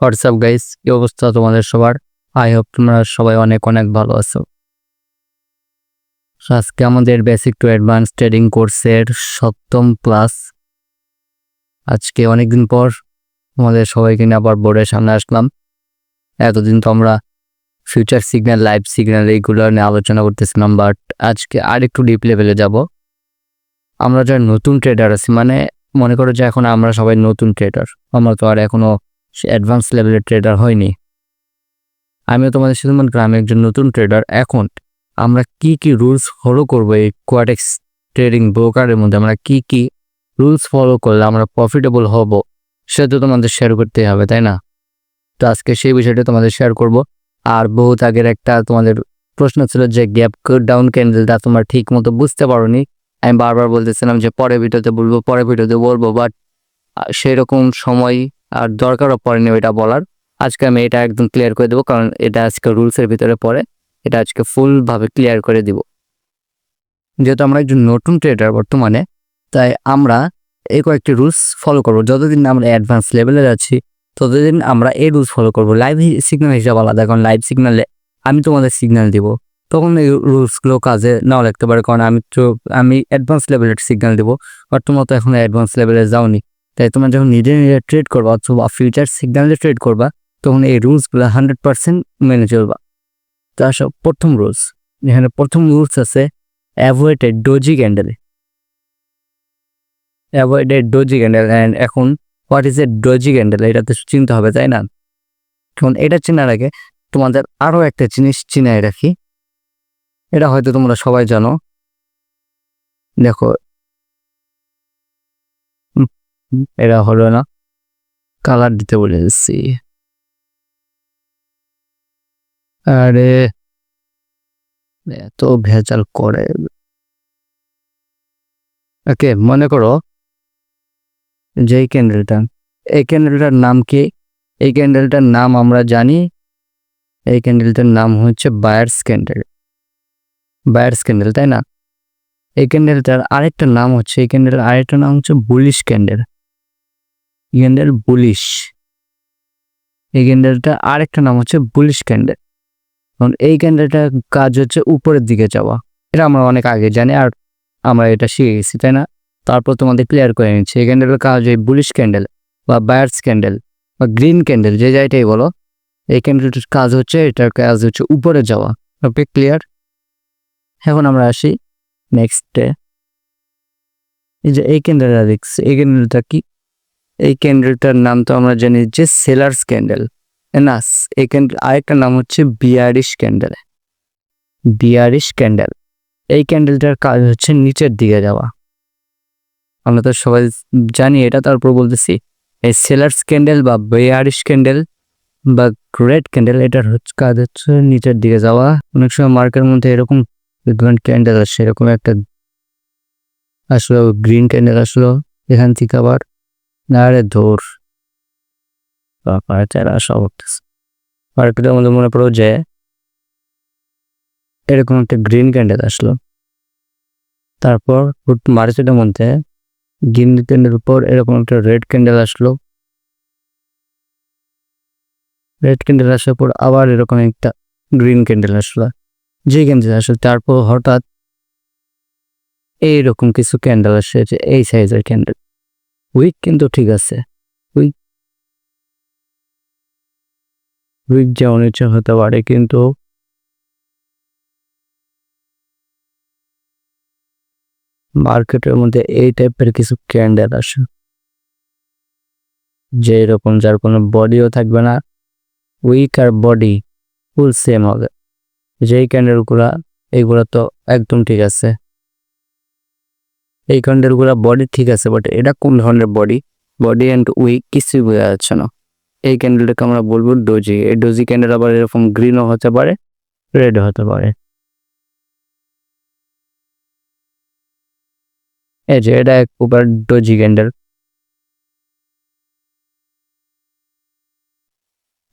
WhatsApp guys কি অবস্থা তোমাদের সবার? আই হোপ তোমরা সবাই অনেক অনেক ভালো আছো। আজকে আমাদের বেসিক টু অ্যাডভান্স ট্রেডিং কোর্সের সপ্তম ক্লাস আজকে অনেকদিন পর তোমাদের সবাইকে নিয়ে আবার বোর্ডের সামনে আসলাম। এতদিন তো আমরা ফিউচার সিগন্যাল লাইভ সিগন্যাল এইগুলো নিয়ে আলোচনা করতেছিলাম বাট আজকে আর একটু ডিপ লেভেলে যাব। আমরা যারা নতুন ট্রেডার আছি মানে মনে করো যে এখন আমরা সবাই নতুন ট্রেডার আমরা তো আর এখনও অ্যাডভান্স লেভেলের ট্রেডার হয়নি। আমিও তোমাদের সাথে মনে করি, আমি একজন নতুন ট্রেডার এখন আমরা কি কি রুলস ফলো করব এই কোয়াটেক্স ট্রেডিং ব্রোকারের মধ্যে? আমরা কি কি রুলস ফলো করলে আমরা প্রফিটেবল হব? সেটা তো তোমাদের শেয়ার করতেই হবে, তাই না? তো আজকে সেই বিষয়টা তোমাদের শেয়ার করব। আর বহুত আগের একটা তোমাদের প্রশ্ন ছিল যে গ্যাপ ডাউন ক্যান্ডেলটা তোমরা ঠিক মতো বুঝতে পারোনি। আমি বারবার বলতেছিলাম যে পরে ভিডিওতে বলব পরে ভিডিওতে বলব বাট সেই রকম সময় আর দরকারও পড়েনি ওইটা বলার। আজকে আমি এটা একদম ক্লিয়ার করে দেবো, কারণ এটা আজকে রুলসের ভিতরে পড়ে। এটা আজকে ফুলভাবে ক্লিয়ার করে দিব। যেহেতু আমরা একজন নতুন ট্রেডার বর্তমানে, তাই আমরা এই কয়েকটি রুলস ফলো করব। যতদিন আমরা অ্যাডভান্স লেভেলে যাচ্ছি ততদিন আমরা এই রুলস ফলো করব। লাইভ সিগন্যাল হিসাবে আলাদা, কারণ লাইভ সিগন্যালে আমি তোমাদের সিগন্যাল দিব। তখন এই রুলসগুলো কাজে নাও লাগতে পারে, কারণ আমি তো আমি অ্যাডভান্স লেভেলের সিগন্যাল দিব। বাট তোমরা তো এখন অ্যাডভান্স লেভেলে যাওনি। তাই তোমরা যখন নিজে নিজে ট্রেড করবা অথবা ফিউচার সিগন্যালে ট্রেড করবা, তখন এই রুলসগুলো হান্ড্রেড পার্সেন্ট মেনে চলবা। তো আসো, প্রথম রুলস এখানে প্রথম রুলস আছে avoid a doji candle avoid a doji candle and এখন what is a doji candle এটা তো চিনতে হবে, তাই না? এখন এটা চেনার আগে তোমাদের আরও একটা জিনিস চিনাই রাখি। এটা হয়তো তোমরা সবাই জানো। দেখো এটা হলো না। কালার দিতে বলেছি আরে, এত ভেজাল করে। ওকে, মনে করো যে ক্যান্ডেলটা এই ক্যান্ডেলটার নাম কি? এই ক্যান্ডেলটার নাম আমরা জানি, এই ক্যান্ডেলটার নাম হচ্ছে বায়ার্স ক্যান্ডেল বায়ার্স ক্যান্ডেল তাই না? এই ক্যান্ডেলটার আরেকটা নাম হচ্ছে, এই ক্যান্ডেলের আরেকটা নাম হচ্ছে বুলিশ ক্যান্ডেল ক্যান্ডেল বুলিশ এই ক্যান্ডেলটা আরেকটা নাম হচ্ছে বুলিশ ক্যান্ডেল কারণ এই ক্যান্ডেলটার কাজ হচ্ছে উপরের দিকে যাওয়া। এটা আমরা অনেক আগে জানি আর আমরা এটা শিখে গেছি, তাই না? তারপর তোমাদের ক্লিয়ার করে নিচ্ছি। এই ক্যান্ডেলের কাজ এই বুলিশ ক্যান্ডেল বা বায়ার্স ক্যান্ডেল বা গ্রিন ক্যান্ডেল যে যাইটাই বলো, এই ক্যান্ডেলটার কাজ হচ্ছে, এটার কাজ হচ্ছে উপরে যাওয়া। ওকে ক্লিয়ার এখন আমরা আসি নেক্সট নেক্সটে এই যে এই ক্যান্ডেলটা দেখছি, এই ক্যান্ডেলটা কি? এই ক্যান্ডেলটার নাম তো আমরা জানি যে সেলার্স ক্যান্ডেল না, এই ক্যান্ডেল আরেকটা নাম হচ্ছে বিয়ারিশ ক্যান্ডেল বিয়ারিশ ক্যান্ডেল এই ক্যান্ডেলটার কাজ হচ্ছে নিচের দিকে যাওয়া। আমরা তো সবাই জানি এটা, তারপর বলতেছি, এই সেলার্স ক্যান্ডেল বা বেয়ারিশ ক্যান্ডেল বা রেড ক্যান্ডেল এটার হচ্ছে কাজ হচ্ছে নিচের দিকে যাওয়া। অনেক সময় মার্কের মধ্যে এরকম ক্যান্ডেল আসছে এরকম একটা আসলো গ্রিন ক্যান্ডেল আসলো, এখান থেকে আবার না রে ধর চারা সব উঠতেছে মার্কেটের মধ্যে মনে পড়ো যে, এরকম একটা গ্রিন ক্যান্ডেল আসলো। তারপর মার্কেটের মধ্যে গ্রিন ক্যান্ডেল উপর এরকম একটা রেড ক্যান্ডেল আসলো। রেড ক্যান্ডেল আসার পর আবার এরকম একটা গ্রিন ক্যান্ডেল আসলো। যে ক্যান্ডেল আসলো, তারপর হঠাৎ এইরকম কিছু ক্যান্ডেল আসে এই সাইজের ক্যান্ডেল উইক কিন্তু ঠিক আছে। উইক উইক যেমন ইচ্ছা হতে পারে কিন্তু মার্কেটের মধ্যে এই টাইপের কিছু ক্যান্ডেল আসে। যে এরকম যার কোনো বডিও থাকবে না। উইক আর বডি ফুল সেম হবে। যেই ক্যান্ডেলগুলা এইগুলা তো একদম ঠিক আছে। এই ক্যান্ডেলগুলা বডি ঠিক আছে বাট এটা কোন ধরনের বডি বডি অ্যান্ড উইক কিছুই বোঝা যাচ্ছে না। এই ক্যান্ডেলটাকে আমরা বলব ডোজি এই ডোজি ক্যান্ডেল আবার এরকম গ্রিনও হতে পারে রেড হতে পারে। এই যে এটা এক প্রকার ডোজি ক্যান্ডেল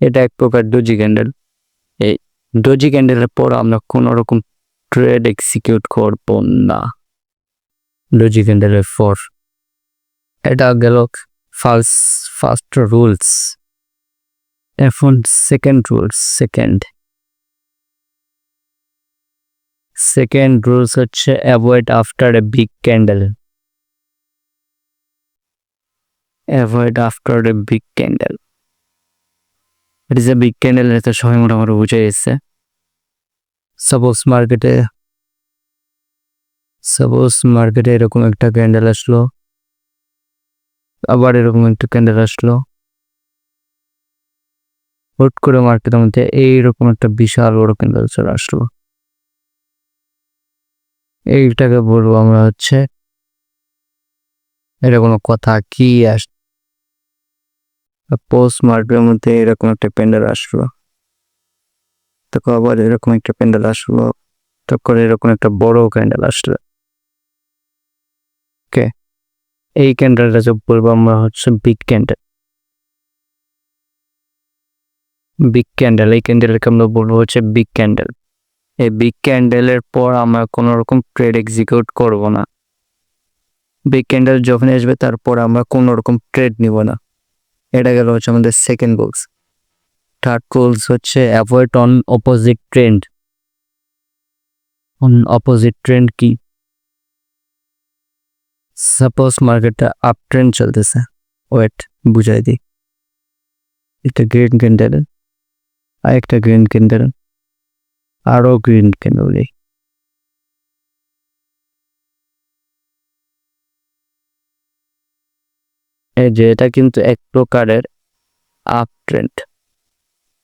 এটা এক প্রকার ডোজি ক্যান্ডেল এই ডোজি ক্যান্ডেলের পর আমরা কোনো রকম ট্রেড এক্সিকিউট করব না। ডোজি ক্যান্ডেলের পর এটা গেল ফার্স্ট ফার্স্ট রুলস এখন second rules second second rules হচ্ছে avoid after a big candle avoid after a big candle it is a big candle এটা সবাই মোটামুটি বুঝে গেছে। সাপোজ মার্কেটে সাপোজ মার্কেটে এরকম একটা ক্যান্ডেল আসলো, আবার এরকম একটা ক্যান্ডেল আসলো। হুট করে মার্কেটের মধ্যে এইরকম একটা বিশাল বড় ক্যান্ডেল চলে আসলো। এইটাকে বলব আমরা হচ্ছে, এটা কোনো কথা কি আস পোস্ট মার্কেটের মধ্যে এরকম একটা প্যান্ডেল আসলো। তারপর আবার এরকম একটা প্যান্ডেল আসলো, তারপর এরকম একটা বড় ক্যান্ডেল আসলো। ওকে এই ক্যান্ডেলটা যে বলব আমরা হচ্ছে বিগ ক্যান্ডেল বিগ ক্যান্ডেল এই ক্যান্ডেলকে আমরা বলব হচ্ছে বিগ ক্যান্ডেল এই বিগ ক্যান্ডেলের পর আমরা কোনো রকম ট্রেড এক্সিকিউট করব না। বিগ ক্যান্ডেল যখন আসবে, তারপর আমরা কোনো রকম ট্রেড নিব না। এটা গেল হচ্ছে আমাদের সেকেন্ড রুলস থার্ড রুলস হচ্ছে avoid on opposite trend on opposite trend কি? সাপোজ মার্কেটটা আপ ট্রেন্ড চলতেছে ওয়েট বুঝাই দিই একটা গ্রিন ক্যান্ডেল আর একটা গ্রিন ক্যান্ডেল আরও গ্রিন ক্যান্ডেল নেই এই যে এটা কিন্তু এক প্রকারের আপ ট্রেন্ড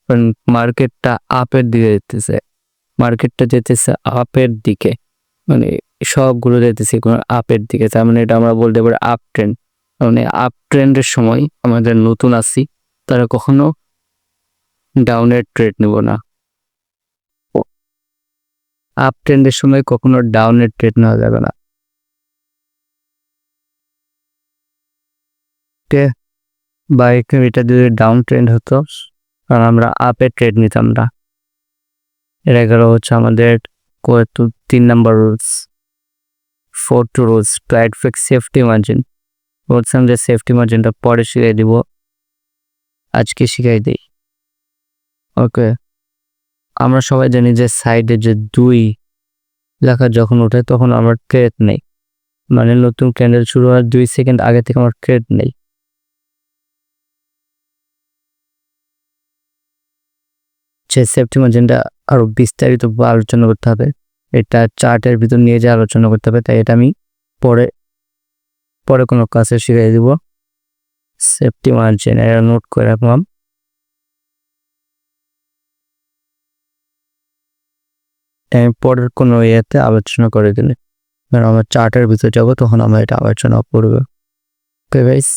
কারণ মার্কেটটা আপের দিকে যেতেছে মার্কেটটা যেতেছে আপের দিকে মানে সবগুলো যেতেছে কোনো আপের দিকে। তার মানে এটা আমরা বলতে পারি আপ ট্রেন্ড মানে আপ ট্রেন্ডের সময় আমাদের নতুন আসি তারা কখনো ডাউনের ট্রেড নেব না। আপ ট্রেন্ডের সময় কখনো ডাউনের ট্রেড নেওয়া যাবে না। ওকে বা এটা যদি ডাউন ট্রেন্ড হতো কারণ আমরা আপে ট্রেড নিতাম না। এটা গেল হচ্ছে আমাদের তিন number rules four two rules tried fix safety margin বলছিলাম যে সেফটি মার্জিনটা পরে শিখিয়ে দিব আজকে শিখাই দিই ওকে আমরা সবাই জানি যে সাইডে যে দুই লেখা যখন ওঠে তখন আমার ট্রেড নেই। মানে নতুন ক্যান্ডেল শুরু হওয়ার দুই সেকেন্ড আগে থেকে আমার ট্রেড নেই। যে সেফটি মার্জিনটা আরও বিস্তারিত আলোচনা করতে হবে। এটা চার্টের ভিতর নিয়ে যে আলোচনা করতে হবে, তাই এটা আমি পরে পরে কোনো কাছে শিখিয়ে দিব। সেফটি মার্জিন এটা নোট করে রাখলাম। পরের কোনো ইয়েতে আলোচনা করে দিলে আমার চার্টের ভিতরে যাব, তখন আমার এটা আলোচনা করবে। ওকে ভাইস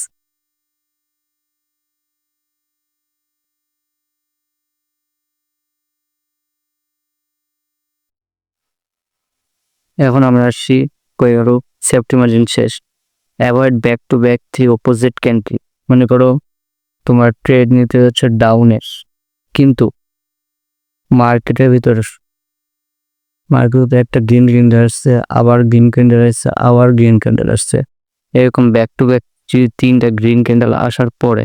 এখন আমরা আসছি কয়েরও সেফটি মার্জিন শেষ। Avoid back to back three opposite country মনে করো তোমার ট্রেড নিতে হচ্ছে ডাউনের কিন্তু মার্কেটের ভিতরে মার্কেটে একটা গ্রিন ক্যান্ডেল আসছে, আবার গ্রিন ক্যান্ডেল আসছে, আবার গ্রিন ক্যান্ডেল আসছে। এরকম ব্যাক টু ব্যাক যদি তিনটা গ্রিন ক্যান্ডেল আসার পরে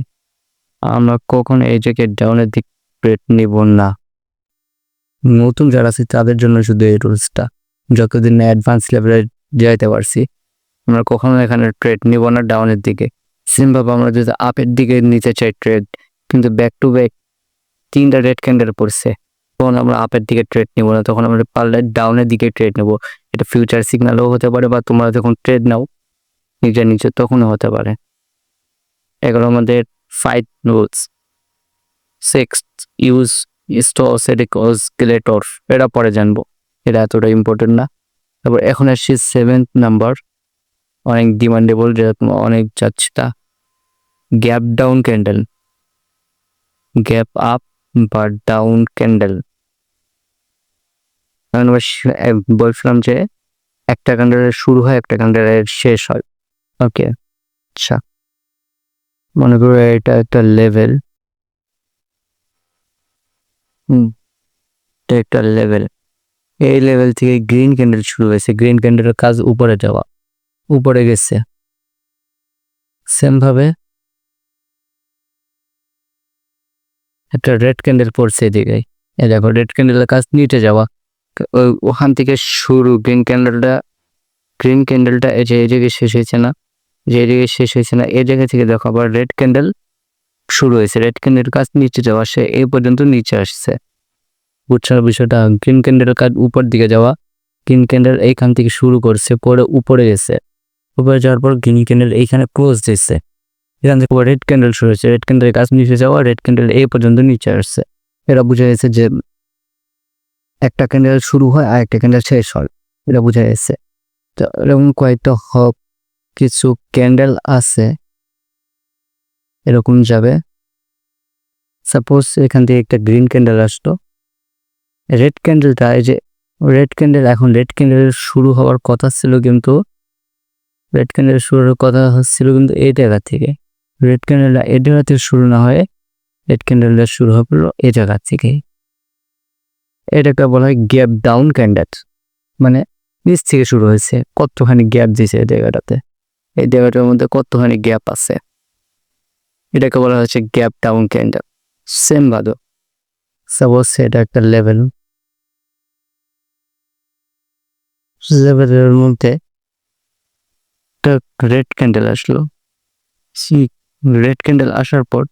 আমরা কখন এই জায়গায় ডাউনের দিক ট্রেড নিব না। নতুন যারা আছে তাদের জন্য শুধু এই রুলসটা যতদিন না অ্যাডভান্স লেভেলে যাইতে পারছি, আমরা কখনো এখানে ট্রেড নিব না ডাউনের দিকে। সিমভাবে আমরা যদি আপের দিকে নিতে চাই ট্রেড কিন্তু ব্যাক টু ব্যাক তিনটা রেড ক্যান্ডেল পড়ছে। তখন আমরা আপের দিকে ট্রেড নিব না, তখন আমরা পারলে ডাউনের দিকে ট্রেড নেব। এটা ফিউচার সিগন্যালও হতে পারে বা তোমরা যখন ট্রেড নাও নিজের নিচে তখনও হতে পারে। এগুলো আমাদের five rules six use stochastic oscillator এটা পরে জানব। এটা এতটা ইম্পর্টেন্ট না। তারপর এখন আসছি সেভেন্থ নাম্বার অনেক ডিমান্ডেবল যেটা অনেক যাচ্ছে তা gap down candle gap up বা ডাউন ক্যান্ডেল বলছিলাম যে একটা ক্যান্ডেলের শুরু হয়, একটা ক্যান্ডেলের শেষ হয়। ওকে আচ্ছা। মনে করো এটা একটা লেভেল হুম, এটা একটা লেভেল এই লেভেল থেকে গ্রিন ক্যান্ডেল শুরু হয়েছে। গ্রিন ক্যান্ডেলের কাজ উপরে যাওয়া, উপরে গেছে। সেমভাবে একটা রেড ক্যান্ডেল পড়ছে এদিকে। এ দেখো রেড ক্যান্ডেলের কাজ নিচে যাওয়া। ওখান থেকে শুরু গ্রিন ক্যান্ডেলটা গ্রিন ক্যান্ডেলটা এই যে এই জায়গায় শেষ হয়েছে না, যে এই শেষ হয়েছে না, এই জায়গা থেকে দেখো আবার রেড ক্যান্ডেল শুরু হয়েছে। রেড ক্যান্ডেলের কাজ নিচে যাওয়া, সে এই পর্যন্ত নিচে আসছে। বুঝছ বিষয়টা গ্রিন ক্যান্ডেলের কাজ উপর দিকে যাওয়া গ্রিন ক্যান্ডেল এইখান থেকে শুরু করছে, পরে উপরে গেছে। উপরে যাওয়ার পর গ্রিন ক্যান্ডেল এইখানে ক্লোজ দিচ্ছে এখান থেকে রেড ক্যান্ডেল শুরু হয়েছে। রেড ক্যান্ডেলের কাজ নিচে যাওয়া রেড ক্যান্ডেল এই পর্যন্ত নিচে আসছে। এটা বোঝা যাচ্ছে যে একটা ক্যান্ডেল শুরু হয় আর একটা ক্যান্ডেল শেষ হয়। এটা বোঝা যাচ্ছে তো এরকম কয়েকটা হক কিছু ক্যান্ডেল আছে। এরকম যাবে। সাপোজ এখান থেকে একটা গ্রিন ক্যান্ডেল আসতো। রেড ক্যান্ডেলটা এই যে রেড ক্যান্ডেল এখন রেড ক্যান্ডেল শুরু হওয়ার কথা ছিল কিন্তু রেড ক্যান্ডেল শুরু হওয়ার কথা হচ্ছিল কিন্তু এই জায়গা থেকে। রেড ক্যান্ডেলটা এই জায়গা থেকে শুরু না হয়ে রেড ক্যান্ডেলটা শুরু হলো এই জায়গা থেকে। এটাকে বলা হয় গ্যাপ ডাউন ক্যান্ডেল মানে নিচ থেকে শুরু হয়েছে, কতখানি গ্যাপ দিয়েছে এই জায়গাটাতে। এই জায়গাটার মধ্যে কতখানি গ্যাপ আছে? এটাকে বলা হচ্ছে গ্যাপ ডাউন ক্যান্ডেল সেম ভালো সাপোজ এটা একটা লেভেল মধ্যে একটা রেড ক্যান্ডেল আসলো। সি রেড ক্যান্ডেল আসার পর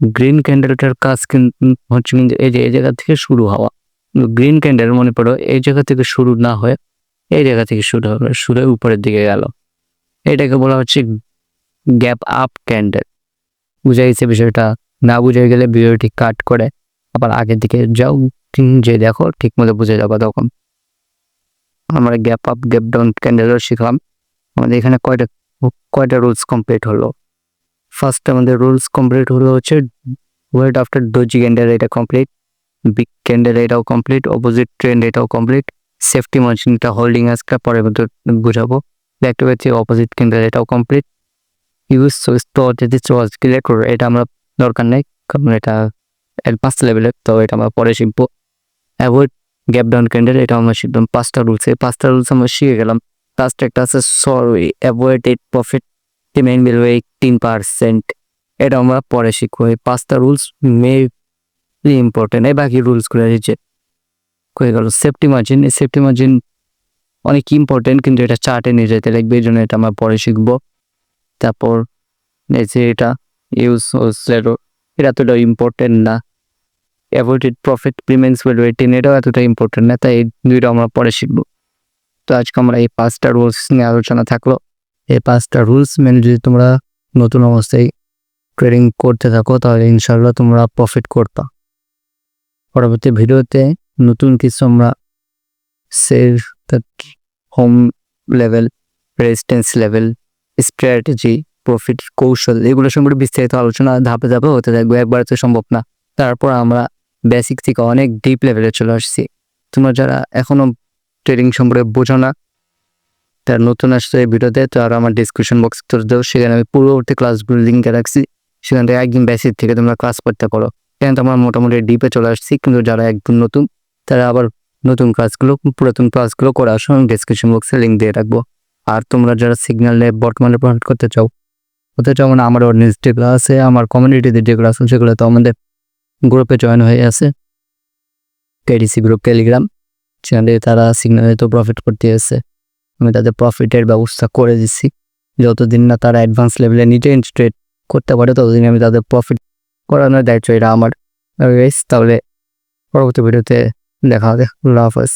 গ্রিন ক্যান্ডেলটার কাজ হচ্ছে কিন্তু এই যে, এই জায়গা থেকে শুরু হওয়া। গ্রিন ক্যান্ডেল মনে পড়ো, এই জায়গা থেকে শুরু না হয়ে এই জায়গা থেকে শুরু হবে, শুরু উপরের দিকে গেল। এটাকে বলা হচ্ছে গ্যাপ আপ ক্যান্ডেল বুঝা গেছে বিষয়টা? না বুঝে গেলে ভিডিওটি কাট করে আবার আগের দিকে যাও, যে দেখো ঠিক মতো বুঝে যাব তখন। আমরা গ্যাপ আপ গ্যাপ ডাউন ক্যান্ডেলও শিখলাম। আমাদের এখানে কয়টা কয়টা রুলস কমপ্লিট হলো? ফার্স্ট আমাদের রুলস কমপ্লিট হলো হচ্ছে ওয়েট আফটার ডোজি ক্যান্ডেল এটা কমপ্লিট বিগ ক্যান্ডেল এটাও কমপ্লিট অপোজিট ট্রেন্ড এটাও কমপ্লিট সেফটি মার্জিনটা হোল্ডিং আজকে পরে বুঝাবো। দেখতে পাচ্ছি অপোজিট ক্যান্ডেল এটাও কমপ্লিট ইউজ স্টোর যদি ক্লিয়ার এটা আমরা দরকার নেই, কারণ এটা অ্যাডভান্স লেভেলের তো এটা আমরা পরে শিখব। অ্যাভয়েড গ্যাপ ডাউন ক্যান্ডেল, এটা আমরা শিখলাম। পাঁচটা রুলস, এই পাঁচটা রুলস আমরা শিখে গেলাম। লাস্ট একটা আছে sorry avoid it profit payment bill eighteen percent এটা আমরা পরে শিখব। এই পাঁচটা রুলস মে ইম্পর্টেন্ট এই বাকি রুলসগুলো যে হয়ে গেল সেফটি মার্জিন এই সেফটি মার্জিন অনেক ইম্পর্টেন্ট কিন্তু এটা চার্টে নিয়ে যেতে লাগবে, এই জন্য এটা আমরা পরে শিখব। তারপর এই যে এটা ইউজ এটা এতটা ইম্পর্টেন্ট না। Avoided profit premiums will waiting এটাও এতটা ইম্পর্টেন্ট না, তাই এই দুইটা আমরা পরে শিখব। তো আজকে আমরা এই পাঁচটা রুলস নিয়ে আলোচনা থাকল। এই পাঁচটা রুলস মেনে যদি তোমরা নতুন অবস্থায় ট্রেডিং করতে থাকো, তাহলে ইনশাল্লাহ তোমরা প্রফিট করবা। পরবর্তী ভিডিওতে নতুন কিছু আমরা sell home level resistance level strategy profit কৌশল, এগুলো সম্পর্কে বিস্তারিত আলোচনা ধাপে ধাপে হতে থাকবে, একবার তো সম্ভব না। তারপর আমরা বেসিক থেকে অনেক ডিপ লেভেলে চলে আসছি। তোমরা যারা এখনও ট্রেডিং সম্পর্কে বোঝো না তার নতুন আসছে ভিডিওতে তো আর আমার ডিসক্রিপশন বক্স তোর দেবো সেখানে আমি পূর্ববর্তী ক্লাসগুলো লিঙ্কে রাখছি। সেখান থেকে একদিন বেসিক থেকে তোমরা ক্লাস করতে পারো। এখানে তো আমরা মোটামুটি ডিপে চলে আসছি, কিন্তু যারা একদম নতুন, তারা আবার নতুন ক্লাসগুলো পুরাতন ক্লাসগুলো করে আসো, আমি ডিসক্রিপশন বক্সে লিঙ্ক দিয়ে রাখব। আর তোমরা যারা সিগন্যাল নিয়ে বর্তমানে প্রফিট করতে চাও হতে চাও মানে আমার অডিয়েন্স যেগুলো আছে, আমার কমিউনিটিতে যেগুলো আছে, সেগুলো তো আমাদের গ্রুপে জয়েন হয়ে আছে। কেডিসি গ্রুপ টেলিগ্রাম সেখানে তারা সিগন্যালে তো প্রফিট করতে এসেছে আমি তাদের প্রফিটের ব্যবস্থা করে দিচ্ছি। যতদিন না তারা অ্যাডভান্স লেভেলে নিজে ট্রেড করতে পারে, ততদিন আমি তাদের প্রফিট করানোর দায়িত্ব এটা আমার। তাহলে পরবর্তী ভিডিওতে দেখা হবে। আল্লাহ হাফেজ।